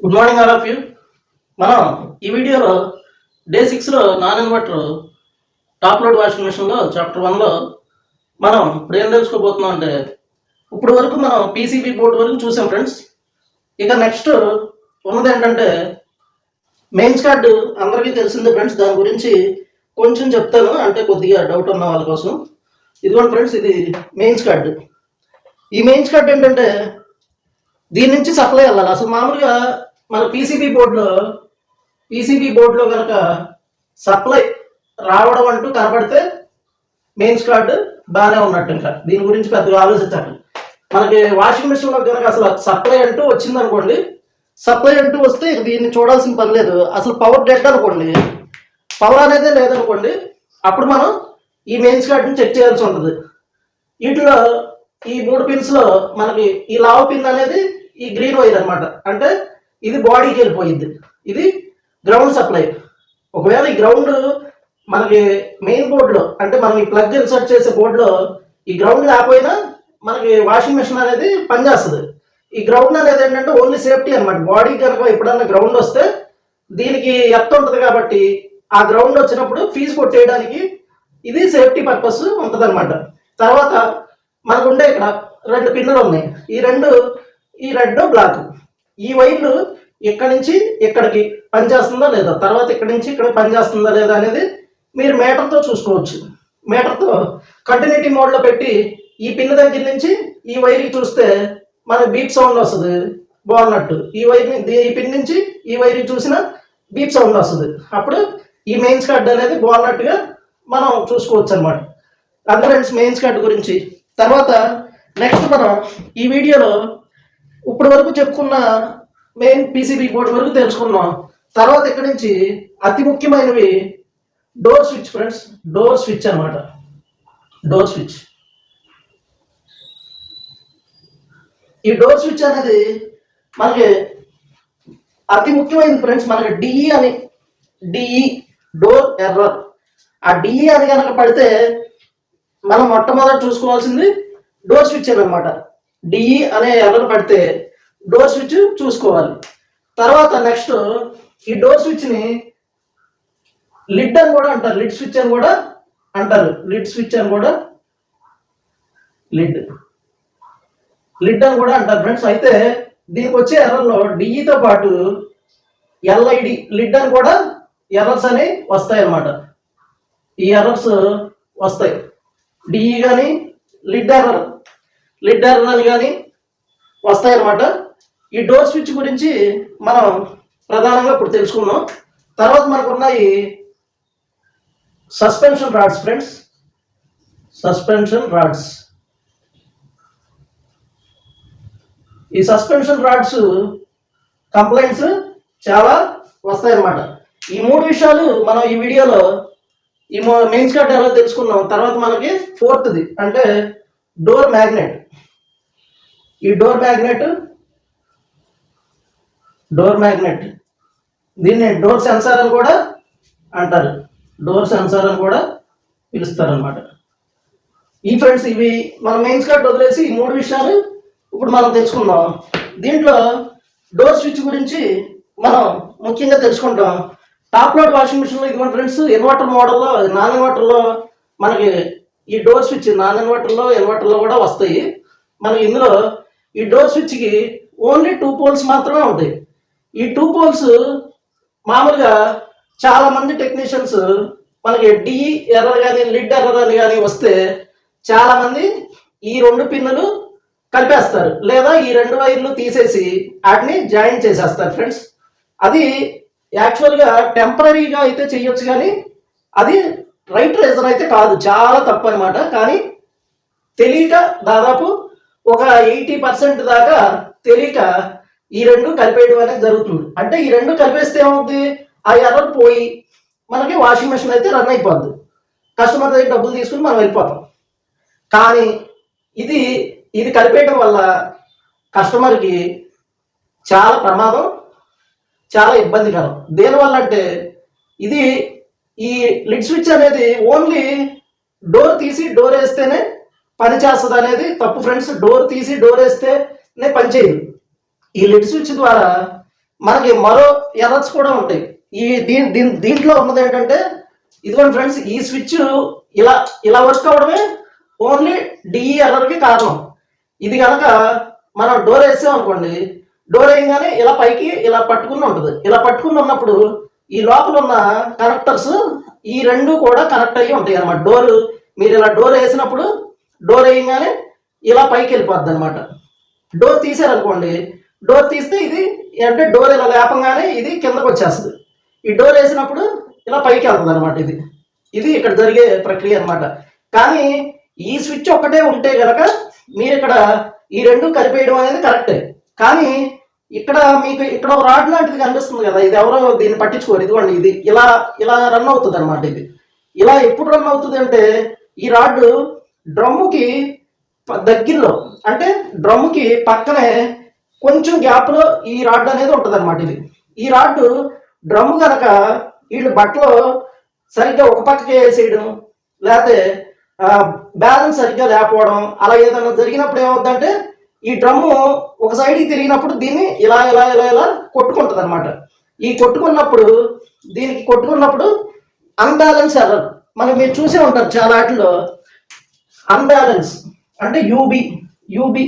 Good morning all of you మనం ఈ వీడియోలో డే సిక్స్లో non inverter top load washing మిషన్లో చాప్టర్ వన్లో మనం ఇప్పుడు ఏం తెలుసుకోబోతున్నాం అంటే ఇప్పుడు వరకు మనం పీసీబీ బోర్డు వరకు చూసాం ఫ్రెండ్స్ ఇక నెక్స్ట్ ఉన్నది ఏంటంటే మెయిన్స్ కార్డు అందరికీ తెలిసిందే ఫ్రెండ్స్ దాని గురించి కొంచెం చెప్తాను. అంటే కొద్దిగా డౌట్ ఉన్న వాళ్ళ కోసం. ఇదిగోండి ఫ్రెండ్స్ ఇది మెయిన్స్ కార్డు ఈ మెయిన్స్ కార్డు ఏంటంటే దీని నుంచి సప్లై వెళ్ళాలి. అసలు మామూలుగా మన పీసీబీ బోర్డులో పీసీబీ బోర్డులో కనుక సప్లై రావడం అంటూ కనపడితే మెయిన్స్ కార్డు బాగానే ఉన్నట్టు ఇంకా. దీని గురించి పెద్దగా ఆలోచించాలి మనకి వాషింగ్ మిషన్లో కనుక అసలు సప్లై అంటూ వచ్చిందనుకోండి సప్లై అంటూ వస్తే దీన్ని చూడాల్సిన పని లేదు. అసలు పవర్ డెడ్ అనుకోండి పవర్ అనేది లేదనుకోండి అప్పుడు మనం ఈ మెయిన్స్ కార్డుని చెక్ చేయాల్సి ఉంటుంది. వీటిలో ఈ మూడు పిన్స్లో మనకి ఈ లావ్ పిన్ అనేది ఈ గ్రీన్ వైర్ అన్నమాట. అంటే ఇది బాడీకి వెళ్ళిపోయింది ఇది గ్రౌండ్ సప్లై ఒకవేళ ఈ గ్రౌండ్ మనకి మెయిన్ బోర్డులో అంటే మనం ఈ ప్లగ్ ఇన్సర్ట్ చేసే బోర్డులో ఈ గ్రౌండ్ లేకపోయినా మనకి వాషింగ్ మెషిన్ అనేది పనిచేస్తుంది. ఈ గ్రౌండ్ అనేది ఏంటంటే ఓన్లీ సేఫ్టీ అనమాట బాడీ కనుక ఎప్పుడన్నా గ్రౌండ్ వస్తే దీనికి ఎత్తు ఉంటుంది కాబట్టి ఆ గ్రౌండ్ వచ్చినప్పుడు ఫీజు కొట్టేయడానికి ఇది సేఫ్టీ పర్పస్ ఉంటుంది అనమాట తర్వాత మనకుండే ఇక్కడ రెండు పిన్నులు ఉన్నాయి. ఈ రెండు ఈ రెడ్ బ్లాక్ ఈ వైర్లు ఇక్కడి నుంచి ఇక్కడికి పనిచేస్తుందా లేదా? తర్వాత ఇక్కడి నుంచి ఇక్కడ పనిచేస్తుందా లేదా అనేది మీరు మీటర్తో చూసుకోవచ్చు. మీటర్తో కంటిన్యూటీ మోడ్లో పెట్టి ఈ పిన్ దగ్గర నుంచి ఈ వైర్కి చూస్తే మన బీప్ సౌండ్ వస్తుంది. బాగున్నట్టు. ఈ వైర్ ఈ పిన్ నుంచి ఈ వైర్కి చూసిన బీప్ సౌండ్ వస్తుంది. అప్పుడు ఈ మెయిన్స్ కార్డ్ అనేది బాగున్నట్టుగా మనం చూసుకోవచ్చు అనమాట అది ఫ్రెండ్స్ మెయిన్స్ కార్డ్ గురించి. తర్వాత నెక్స్ట్ మనం ఈ వీడియోలో ఇప్పటి వరకు చెప్పుకున్న మెయిన్ పీసీబీ బోర్డు వరకు తెలుసుకున్నాం. తర్వాత ఇక్కడి నుంచి అతి ముఖ్యమైనవి door switch friends door switch అనమాట డోర్ స్విచ్ ఈ డోర్ స్విచ్ అనేది మనకి అతి ముఖ్యమైనది ఫ్రెండ్స్ మనకి డిఈ అని డిఈ డోర్ ఎర్రర్ ఆ డిఈ అని కనుక పడితే మనం మొట్టమొదటి చూసుకోవాల్సింది డోర్ స్విచ్ అనమాట డిఈ అనే ఎర్రర్ పడితే డోర్ స్విచ్ చూసుకోవాలి. తర్వాత నెక్స్ట్ ఈ డోర్ స్విచ్ని లిడ్ అని కూడా అంటారు. లిడ్ స్విచ్ అని కూడా అంటారు. లిడ్ స్విచ్ అని కూడా లిడ్ లిడ్ అని కూడా అంటారు ఫ్రెండ్స్ అయితే దీనికి వచ్చే ఎర్రర్లో డిఈతో పాటు ఎల్ఐడి లిడ్ అని కూడా ఎర్రర్స్ అని వస్తాయి అన్నమాట. ఈ ఎర్రర్స్ వస్తాయి. డిఈ కానీ లిడ్ ఎర్రర్ లిడ్ ఎర్రర్ కానీ వస్తాయి అన్నమాట ఈ డోర్ స్విచ్ గురించి మనం ప్రధానంగా ఇప్పుడు తెలుసుకుందాం. తర్వాత మనకు ఉన్నాయి suspension rods friends. Suspension rods. ఈ సస్పెన్షన్ రాడ్స్ కంప్లైంట్స్ చాలా వస్తాయన్నమాట. ఈ మూడు విషయాలు మనం ఈ వీడియోలో ఈ మెయిన్స్ కార్డ్ ఎలా తెలుసుకున్నాం. తర్వాత మనకి ఫోర్త్ది అంటే డోర్ మ్యాగ్నెట్. ఈ డోర్ మ్యాగ్నెట్? Door magnet. దీన్ని డోర్ సెన్సార్ అని కూడా అంటారు. డోర్ సెన్సార్ అని కూడా పిలుస్తారు అనమాట ఈ ఫ్రెండ్స్ ఇవి మన మెయిన్స్ కార్డ్ వదిలేసి ఈ మూడు విషయాలు ఇప్పుడు మనం తెలుసుకుందాం. దీంట్లో డోర్ స్విచ్ గురించి మనం ముఖ్యంగా తెలుసుకుంటాం. టాప్ లోడ్ వాషింగ్ మిషన్లో ఇదిగోండి ఫ్రెండ్స్ ఇన్వర్టర్ మోడల్లో నాన్ ఇన్వర్టర్లో మనకి ఈ డోర్ స్విచ్ నాన్ ఇన్వర్టర్లో ఇన్వర్టర్లో కూడా వస్తాయి. మనకి ఇందులో ఈ డోర్ స్విచ్కి ఓన్లీ టూ పోల్స్ మాత్రమే ఉంటాయి. ఈ టూ పోల్స్ మామూలుగా చాలామంది టెక్నీషియన్స్ మనకి డి ఎర్రర్ కానీ లిడ్ ఎర్రర్ అని కానీ వస్తే చాలామంది ఈ రెండు పిన్నులు కలిపేస్తారు. లేదా ఈ రెండు వైర్లు తీసేసి వాటిని జాయిన్ చేసేస్తారు ఫ్రెండ్స్ అది యాక్చువల్గా టెంపరీగా అయితే చేయొచ్చు కానీ అది రైట్ రీజన్ అయితే కాదు. చాలా తప్పు అనమాట కానీ తెలియక దాదాపు ఒక ఎయిటీ పర్సెంట్ దాకా తెలియక ఈ రెండు కలిపేయడం అనేది జరుగుతుంది. అంటే ఈ రెండు కలిపేస్తే ఏమవుతుంది ఆ ఎర్రర్ పోయి మనకి వాషింగ్ మెషిన్ అయితే రన్ అయిపోద్ది. కస్టమర్ దగ్గర డబ్బులు తీసుకుని మనం వెళ్ళిపోతాం. కానీ ఇది ఇది కలిపేయడం వల్ల కస్టమర్కి చాలా ప్రమాదం చాలా ఇబ్బందికరం. దేనివల్ల అంటే ఇది ఈ లిడ్ స్విచ్ అనేది ఓన్లీ డోర్ తీసి డోర్ వేస్తేనే పని చేస్తుంది అనేది తప్పు ఫ్రెండ్స్ డోర్ తీసి డోర్ వేస్తేనే పనిచేయదు ఈ లిడ్ స్విచ్ ద్వారా మనకి మరో ఎర్రర్స్ కూడా ఉంటాయి. ఈ దీని దీని దీంట్లో ఉన్నది ఏంటంటే ఇదిగోండి ఫ్రెండ్స్ ఈ స్విచ్ ఇలా ఇలా వర్క్ అవడమే ఓన్లీ డిఈ ఎర్రర్కి కారణం. ఇది కనుక మనం డోర్ వేసాం అనుకోండి డోర్ వేయగానే ఇలా పైకి ఇలా పట్టుకుని ఉంటుంది. ఇలా పట్టుకుని ఉన్నప్పుడు ఈ లోపల ఉన్న కనెక్టర్స్ ఈ రెండు కూడా కనెక్ట్ అయ్యి ఉంటాయి అనమాట డోర్ మీరు ఇలా డోర్ వేసినప్పుడు డోర్ వేయగానే ఇలా పైకి వెళ్ళిపోద్ది అనమాట డోర్ తీసారనుకోండి డోర్ తీస్తే ఇది అంటే డోర్ ఇలా లేపంగానే ఇది కిందకు వచ్చేస్తుంది. ఈ డోర్ వేసినప్పుడు ఇలా పైకి వెళ్తుంది అనమాట ఇది. ఇది ఇక్కడ జరిగే ప్రక్రియ అన్నమాట. కానీ ఈ స్విచ్ ఒక్కటే ఉంటే కనుక మీరు ఇక్కడ ఈ రెండు కలిపేయడం అనేది కరెక్టే కానీ ఇక్కడ మీకు ఇక్కడ ఒక రాడ్ లాంటిది కనిపిస్తుంది కదా ఇది ఎవరో దీన్ని పట్టించుకోరు. ఇదిగోండి ఇది. ఇలా ఇలా రన్ అవుతుంది అనమాట ఇది. ఇలా ఎప్పుడు రన్ అవుతుంది అంటే ఈ రాడ్ డ్రమ్ముకి దగ్గరలో అంటే డ్రమ్ముకి పక్కనే కొంచెం గ్యాప్లో ఈ రాడ్ అనేది ఉంటుంది అనమాట ఇది. ఈ రాడ్ డ్రమ్ కనుక వీళ్ళు బట్టలు సరిగ్గా ఒక పక్కకి వేసేయడం లేకపోతే బ్యాలెన్స్ సరిగ్గా లేకపోవడం అలా ఏదైనా జరిగినప్పుడు ఏమవుతుందంటే ఈ డ్రమ్ము ఒక సైడ్కి తిరిగినప్పుడు దీన్ని ఇలా ఇలా ఇలా ఇలా కొట్టుకుంటుంది అనమాట ఈ కొట్టుకున్నప్పుడు దీనికి కొట్టుకున్నప్పుడు అన్బ్యాలెన్స్ ఎర్రర్. మనం మీరు చూసే ఉంటారు చాలా వాటిలో అన్బ్యాలెన్స్ అంటే యూబి యూబి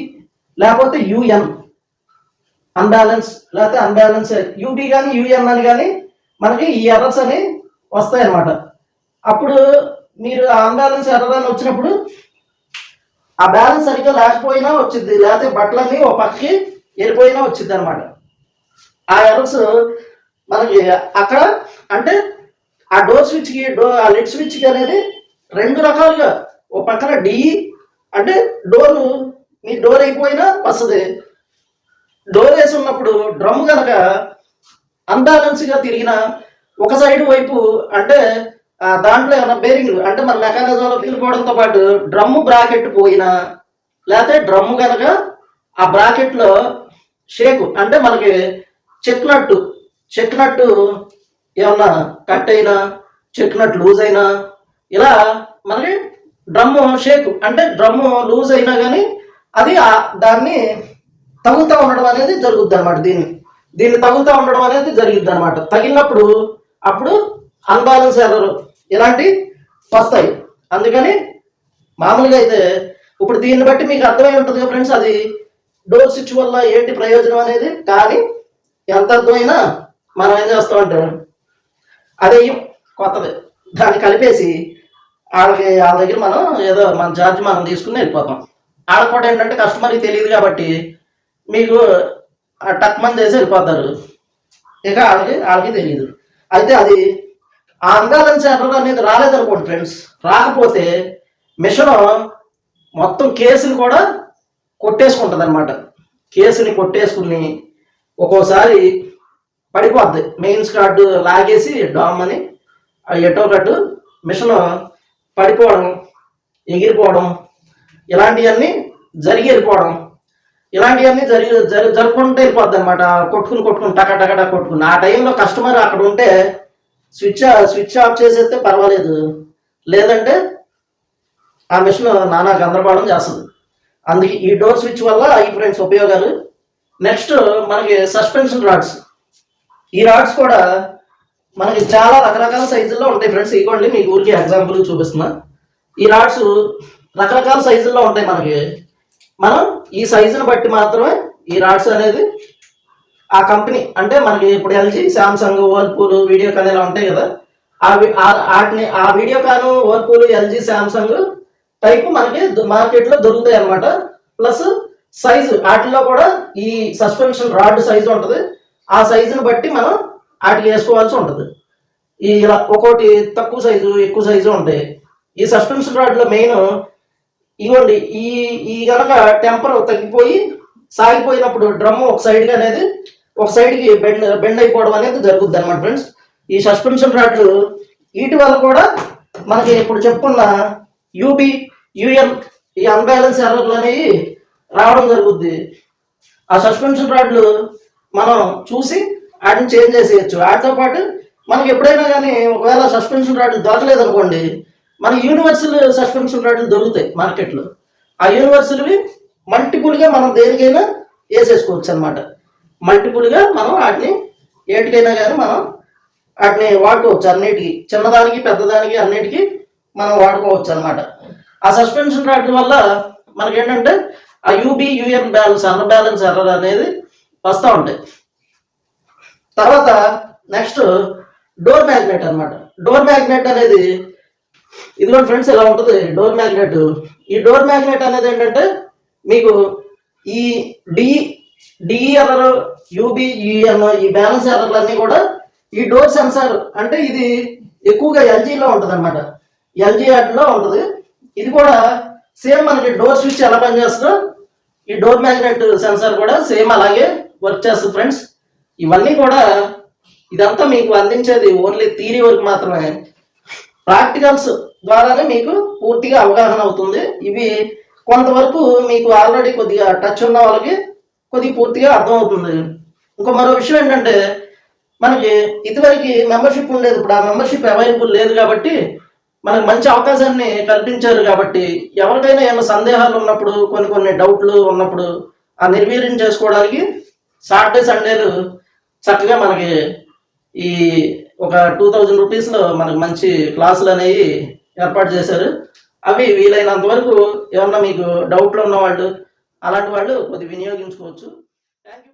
లేకపోతే యుఎన్ అన్బ్యాలెన్స్ లేకపోతే అన్బ్యాలెన్స్ యూబి కానీ యుఎన్ అని కానీ మనకి ఈ ఎర్రర్స్ అని వస్తాయి అన్నమాట అప్పుడు మీరు ఆ అన్బ్యాలెన్స్ ఎర్రర్ అని వచ్చినప్పుడు ఆ బ్యాలెన్స్ సరిగ్గా లేకపోయినా వచ్చింది లేకపోతే బట్టలన్నీ ఒక పక్కకి వెళ్ళిపోయినా వచ్చింది అనమాట ఆ ఎర్రర్స్ మనకి అక్కడ అంటే ఆ డోర్ స్విచ్కి డో ఆ లిడ్ స్విచ్కి అనేది రెండు రకాలుగా ఓ పక్కన డి అంటే డోరు మీ డోర్ అయిపోయినా వస్తుంది. డోర్ వేసి ఉన్నప్పుడు డ్రమ్ కనుక అన్బ్యాలెన్స్గా తిరిగిన ఒక సైడ్ వైపు అంటే దాంట్లో ఏమైనా బేరింగ్లు అంటే మన మెకానిజంలో పిలిపోవడంతో పాటు డ్రమ్ము బ్రాకెట్ పోయినా లేకపోతే డ్రమ్ము కనుక ఆ బ్రాకెట్లో షేకు అంటే మనకి చెక్నట్టు చెక్నట్టు ఏమన్నా కట్ అయినా చెక్నట్టు లూజ్ అయినా ఇలా మనకి డ్రమ్ము షేక్ అంటే డ్రమ్ము లూజ్ అయినా కానీ అది దాన్ని తగులుతూ ఉండడం అనేది జరుగుద్ది అనమాట దీన్ని. దీన్ని తగులుతూ ఉండడం అనేది జరిగిద్ది అనమాట తగిలినప్పుడు అప్పుడు అన్బ్యాలెన్స్ ఎర్రర్ ఇలాంటి వస్తాయి. అందుకని మామూలుగా అయితే ఇప్పుడు దీన్ని బట్టి మీకు అర్థమై ఉంటుంది ఫ్రెండ్స్ అది డోర్ స్విచ్ వల్ల ఏంటి ప్రయోజనం అనేది? కానీ ఎంత అర్థమైనా మనం ఏం చేస్తామంటే అదే కొత్తది. దాన్ని కలిపేసి వాళ్ళకి వాళ్ళ దగ్గర మనం ఏదో మన ఛార్జ్ మనం తీసుకుని వెళ్ళిపోతాం. వాళ్ళకి కూడా ఏంటంటే కస్టమర్కి తెలియదు కాబట్టి మీకు టక్ మంది చేసి వెళ్ళిపోతారు. ఇక వాళ్ళకి వాళ్ళకి తెలియదు. అయితే అది ఆ అన్బ్యాలెన్స్ ఎర్రర్ అనేది రాలేదనుకోండి ఫ్రెండ్స్ రాకపోతే మిషన్ మొత్తం కేసుని కూడా కొట్టేసుకుంటుంది అనమాట కేసుని కొట్టేసుకుని ఒక్కోసారి పడిపోద్ది. మెయిన్స్ కార్డు లాగేసి డామ్ అని ఎటో కట్టు మిషన్ పడిపోవడం ఎగిరిపోవడం ఇలాంటివన్నీ జరిగి వెళ్ళిపోవడం. ఇలాంటివన్నీ జరిగి జరి జరుపుకుంటూ వెళ్ళిపోద్ది అనమాట కొట్టుకుని కొట్టుకుని టక టకటా కొట్టుకుని. ఆ టైంలో కస్టమర్ అక్కడ ఉంటే స్విచ్ స్విచ్ ఆఫ్ చేసేస్తే పర్వాలేదు. లేదంటే ఆ మిషన్ నానా గందరగోళం చేస్తుంది. అందుకే ఈ డోర్ స్విచ్ వల్ల ఈ ఫ్రెండ్స్ ఉపయోగాలు. నెక్స్ట్ మనకి సస్పెన్షన్ రాడ్స్ ఈ రాడ్స్ కూడా మనకి చాలా రకరకాల సైజుల్లో ఉంటాయి ఫ్రెండ్స్ ఇవ్వండి మీకు ఊరికి ఎగ్జాంపుల్ చూపిస్తున్నా. ఈ రాడ్స్ రకరకాల సైజుల్లో ఉంటాయి మనకి. మనం ఈ సైజుని బట్టి మాత్రమే ఈ రాడ్స్ అనేది ఆ కంపెనీ అంటే మనకి ఇప్పుడు ఎల్జీ శాంసంగ్ వర్ల్పూల్ వీడియోకాన్ ఇలా ఉంటాయి కదా. ఆ ఆ- వీడియో కాను Whirlpool Whirlpool LG Samsung type మనకి మార్కెట్లో దొరుకుతాయి అన్నమాట. ప్లస్ సైజు వాటిలో కూడా ఈ సస్పెన్షన్ రాడ్ సైజు ఉంటుంది. ఆ సైజుని బట్టి మనం వాటికి వేసుకోవాల్సి ఉంటుంది ఈ ఇలా ఒక్కోటి తక్కువ సైజు ఎక్కువ సైజు ఉంటాయి ఈ సస్పెన్షన్ రాడ్లో మెయిన్ ఇవ్వండి ఈ ఈ కనుక టెంపర్ తగ్గిపోయి సాగిపోయినప్పుడు డ్రమ్ ఒక సైడ్గా అనేది ఒక సైడ్కి బెండ్ బెండ్ అయిపోవడం అనేది జరుగుద్ది అనమాట ఫ్రెండ్స్. ఈ సస్పెన్షన్ రాడ్లు వీటి వల్ల కూడా మనకి ఇప్పుడు చెప్పుకున్న యూబి యుఎన్ ఈ అన్బ్యాలెన్స్ ఎర్రర్లు అనేవి రావడం జరుగుద్ది. ఆ సస్పెన్షన్ రాడ్లు మనం చూసి వాటిని చేంజ్ చేసేయచ్చు. వాటితో పాటు మనకి ఎప్పుడైనా కానీ ఒకవేళ సస్పెన్షన్ రాడ్లు దొరకలేదు అనుకోండి మన యూనివర్సల్ సస్పెన్షన్ రాడ్లు దొరుకుతాయి మార్కెట్లో. ఆ యూనివర్సల్వి మల్టిపుల్గా మనం దేనికైనా వేసేసుకోవచ్చు అనమాట మల్టిపుల్గా మనం వాటిని ఏటికైనా కానీ మనం వాటిని వాడుకోవచ్చు. అన్నిటికీ చిన్నదానికి పెద్దదానికి అన్నిటికీ మనం వాడుకోవచ్చు అనమాట ఆ సస్పెన్షన్ రావడం వల్ల మనకేంటంటే ఆ యూబీ యూఎన్ బ్యాలెన్స్ అన్న బ్యాలెన్స్ ఎర్రర్ అనేది వస్తూ ఉంటాయి. తర్వాత నెక్స్ట్ డోర్ మ్యాగ్నెట్ అన్నమాట. డోర్ మ్యాగ్నెట్ అనేది ఇదిగోండి ఫ్రెండ్స్ ఇలా ఉంటుంది? Door magnet. ఈ డోర్ మ్యాగ్నెట్ అనేది ఏంటంటే మీకు ఈ డి డిఎర్ఆర్ యూబిఈఎన్ ఈ బ్యాలెన్స్ ఎర్రర్లన్నీ కూడా ఈ డోర్ సెన్సార్ అంటే ఇది ఎక్కువగా ఎల్జీలో ఉంటుంది అనమాట ఎల్జీ యాడ్లో ఉంటుంది. ఇది కూడా సేమ్ మనకి డోర్ స్విచ్ ఎలా పనిచేస్తుందో ఈ డోర్ మ్యాగ్నెట్ సెన్సార్ కూడా సేమ్ అలాగే వర్క్ చేస్తుంది ఫ్రెండ్స్. ఇవన్నీ కూడా ఇదంతా మీకు అందించేది ఓన్లీ థీరీ వర్క్ మాత్రమే. ప్రాక్టికల్స్ ద్వారానే మీకు పూర్తిగా అవగాహన అవుతుంది. ఇవి కొంతవరకు మీకు ఆల్రెడీ కొద్దిగా టచ్ ఉన్న వాళ్ళకి కొద్దిగా పూర్తిగా అర్థం అవుతుంది ఇంకో మరో విషయం ఏంటంటే మనకి ఇదివరకు మెంబర్షిప్ ఉండేది. ఇప్పుడు ఆ మెంబర్షిప్ అవైలబుల్ లేదు కాబట్టి మనకు మంచి అవకాశాన్ని కల్పించారు కాబట్టి ఎవరికైనా ఏమైనా సందేహాలు ఉన్నప్పుడు కొన్ని కొన్ని డౌట్లు ఉన్నప్పుడు ఆ నిర్వీర్యం చేసుకోవడానికి సాటర్డే సండేలు చక్కగా మనకి ఈ ఒక టూ థౌజండ్ రూపీస్లో మనకు మంచి క్లాసులు అనేవి ఏర్పాటు చేశారు. అవి వీలైనంత వరకు ఏమన్నా మీకు డౌట్లు ఉన్నవాళ్ళు అలాంటి వాళ్ళు కొద్ది వినియోగించుకోవచ్చు. Thank you